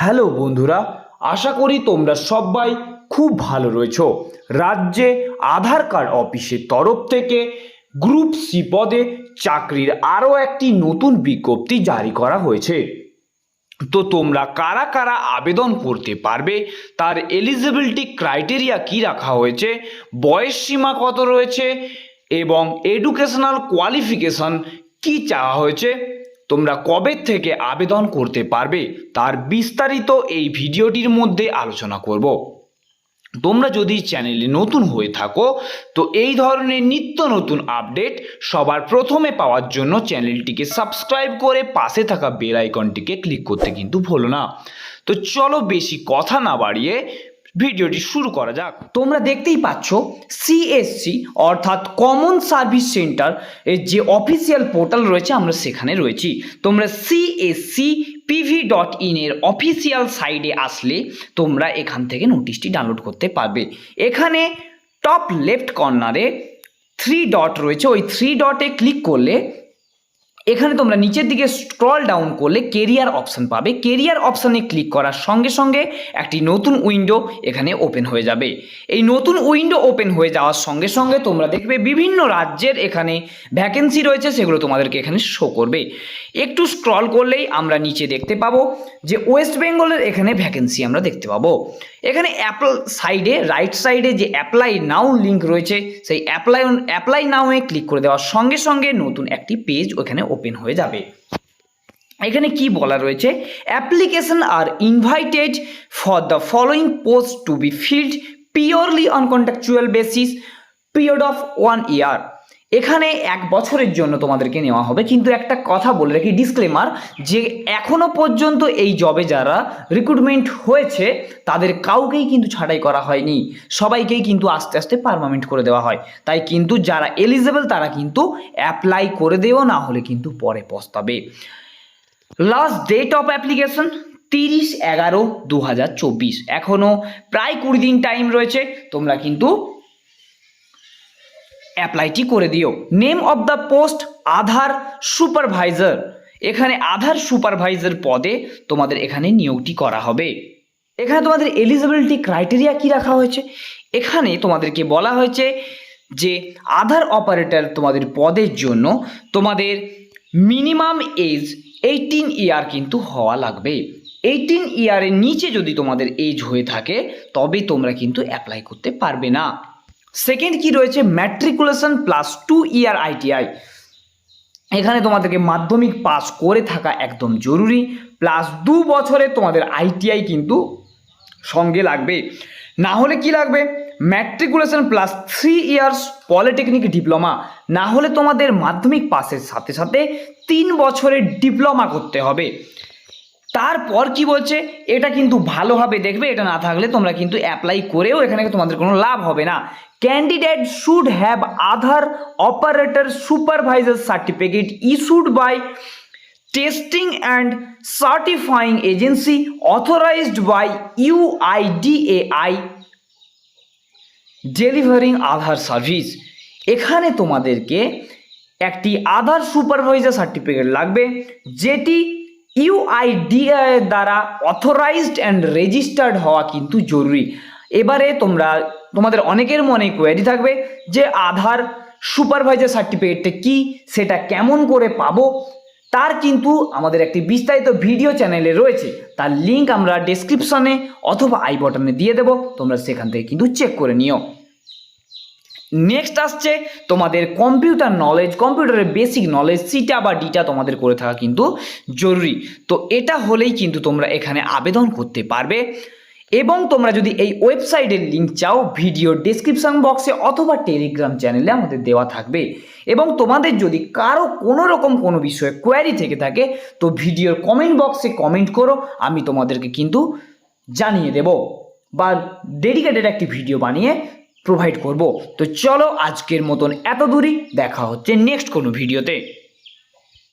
Hello বন্ধুরা, আশা করি তোমরা সবাই খুব ভালো রয়েছো। রাজ্যে আধার কার্ড অফিসের তরফ থেকে গ্রুপ সি পদে চাকরির আরও একটি নতুন বিজ্ঞপ্তি জারি করা হয়েছে। তো তোমরা কারা কারা আবেদন করতে পারবে, তার এলিজিবিলিটি ক্রাইটেরিয়া কি রাখা হয়েছে, বয়স সীমা কত রয়েছে, এবং এডুকেশনাল কোয়ালিফিকেশন কি চাওয়া হয়েছে তোমরা কবে থেকে আবেদন করতে পারবে তার বিস্তারিত এই ভিডিওটির মধ্যে আলোচনা করব। তোমরা যদি চ্যানেলে নতুন হয়ে থাকো, তো এই ধরনের নিত্য নতুন আপডেট সবার প্রথমে পাওয়ার জন্য চ্যানেলটিকে সাবস্ক্রাইব করে পাশে থাকা বেল আইকনটিকে ক্লিক করতে কিন্তু ভুলো না। তো চলো বেশি কথা না বাড়িয়ে ভিডিওটি শুরু করা যাক। তোমরা দেখতেই পাচ্ছ সিএসসি অর্থাৎ কমন সার্ভিস সেন্টার এর যে অফিসিয়াল পোর্টাল রয়েছে, আমরা সেখানে রয়েছি। তোমরা সিএসসি পিভি ডট ইন এর অফিসিয়াল সাইডে আসলে তোমরা এখান থেকে নোটিশটি ডাউনলোড করতে পারবে। এখানে টপ লেফট কর্নারে থ্রি ডট রয়েছে। ওই থ্রি ডটে ক্লিক করলে এখানে তোমরা নিচের দিকে স্ক্রল ডাউন করলে কেরিয়ার অপশান পাবে। কেরিয়ার অপশানে ক্লিক করার সঙ্গে সঙ্গে একটি নতুন উইন্ডো এখানে ওপেন হয়ে যাবে। এই নতুন উইন্ডো ওপেন হয়ে যাওয়ার সঙ্গে সঙ্গে তোমরা দেখবে বিভিন্ন রাজ্যের এখানে ভ্যাকেন্সি রয়েছে, সেগুলো তোমাদেরকে এখানে শো করবে। একটু স্ক্রল করলেই আমরা নিচে দেখতে পাবো যে ওয়েস্ট বেঙ্গলের এখানে ভ্যাকেন্সি আমরা দেখতে পাবো। এখানে অ্যাপল সাইডে রাইট সাইডে যে অ্যাপ্লাই নাও লিঙ্ক রয়েছে, সেই অ্যাপ্লাই অ্যাপ্লাই নাওয়ে ক্লিক করে দেওয়ার সঙ্গে সঙ্গে নতুন একটি পেজ ওখানে ওপেন হয়ে যাবে। এখানে কি বলা রয়েছে? Application are invited for the following post to be filled purely on contractual basis period of one year এখানে এক বছরের জন্য তোমাদেরকে নেওয়া হবে। কিন্তু একটা কথা বলে রাখি ডিসক্লেমার যে এখনও পর্যন্ত এই জবে যারা রিক্রুটমেন্ট হয়েছে, তাদের কাউকেই কিন্তু ছাঁটাই করা হয়নি। সবাইকেই কিন্তু আস্তে আস্তে পারমানেন্ট করে দেওয়া হয়। তাই কিন্তু যারা এলিজেবল তারা কিন্তু অ্যাপ্লাই করে দেও, না হলে কিন্তু পরে পস্তাবে। লাস্ট ডেট অফ অ্যাপ্লিকেশন তিরিশ এগারো দু হাজার চব্বিশ। এখনও প্রায় কুড়ি দিন টাইম রয়েছে, তোমরা কিন্তু অ্যাপ্লাইটি করে দিও। Name of the post Aadhaar supervisor এখানে আধার সুপারভাইজার পদে তোমাদের এখানে নিয়োগটি করা হবে। এখানে তোমাদের এলিজিবিলিটি ক্রাইটেরিয়া কি রাখা হয়েছে? এখানে তোমাদেরকে বলা হয়েছে যে আধার অপারেটর তোমাদের পদের জন্য তোমাদের মিনিমাম এজ এইটিন ইয়ার কিন্তু হওয়া লাগবে। এইটিন ইয়ারের নিচে যদি তোমাদের এজ হয়ে থাকে, তবে তোমরা কিন্তু অ্যাপ্লাই করতে পারবে না। সেকেন্ড কি রয়েছে? Matriculation plus two year ITI এখানে তোমাদেরকে মাধ্যমিক পাস করে থাকা একদম জরুরি। প্লাস দু বছরে তোমাদের আইটিআই কিন্তু সঙ্গে লাগবে। না হলে কি লাগবে? Matriculation plus three years polytechnic diploma না হলে তোমাদের মাধ্যমিক পাসের সাথে সাথে তিন বছরের ডিপ্লোমা করতে হবে। তারপর কি বলছে? এটা কিন্তু ভালোভাবে দেখবে, এটা না থাকলে তোমরা কিন্তু অ্যাপ্লাই করেও এখানে তোমাদের কোনো লাভ হবে না। Candidate should have Aadhaar operator supervisor certificate issued by testing and certifying agency authorised by UIDAI delivering Aadhaar service এখানে তোমাদেরকে একটি আধার সুপারভাইজার সার্টিফিকেট লাগবে, যেটি ইউআইডিআই দ্বারা অথরাইজড অ্যান্ড রেজিস্টার্ড হওয়া কিন্তু জরুরি। এবারে তোমরা, তোমাদের অনেকের মনে কোয়ারি থাকবে যে আধার সুপারভাইজার সার্টিফিকেটটা কি, সেটা কেমন করে পাবো? তার কিন্তু আমাদের একটি বিস্তারিত ভিডিও চ্যানেলে রয়েছে। তার লিঙ্ক আমরা ডেসক্রিপশনে অথবা আই বটনে দিয়ে দেবো। তোমরা সেখান থেকে কিন্তু চেক করে নিও। নেক্সট আসছে তোমাদের কম্পিউটার নলেজ কম্পিউটারের বেসিক নলেজ সিটা বা ডিটা তোমাদের করে থাকা কিন্তু জরুরি। তো এটা হলেই কিন্তু তোমরা এখানে আবেদন করতে পারবে। এবং তোমরা যদি এই ওয়েবসাইটের লিঙ্ক চাও ভিডিও ডেসক্রিপশন বক্সে অথবা টেলিগ্রাম চ্যানেলে আমাদের দেওয়া থাকবে। এবং তোমাদের যদি কারও কোনো রকম কোনো বিষয়ে কোয়ারি থেকে থাকে, তো ভিডিওর কমেন্ট বক্সে কমেন্ট করো, আমি তোমাদেরকে কিন্তু জানিয়ে দেব বা ডেডিকেটেড একটি ভিডিও বানিয়ে প্রোভাইড করব। তো চলো আজকের মতন এত দূরই, দেখা হচ্ছে নেক্সট কোনো ভিডিওতে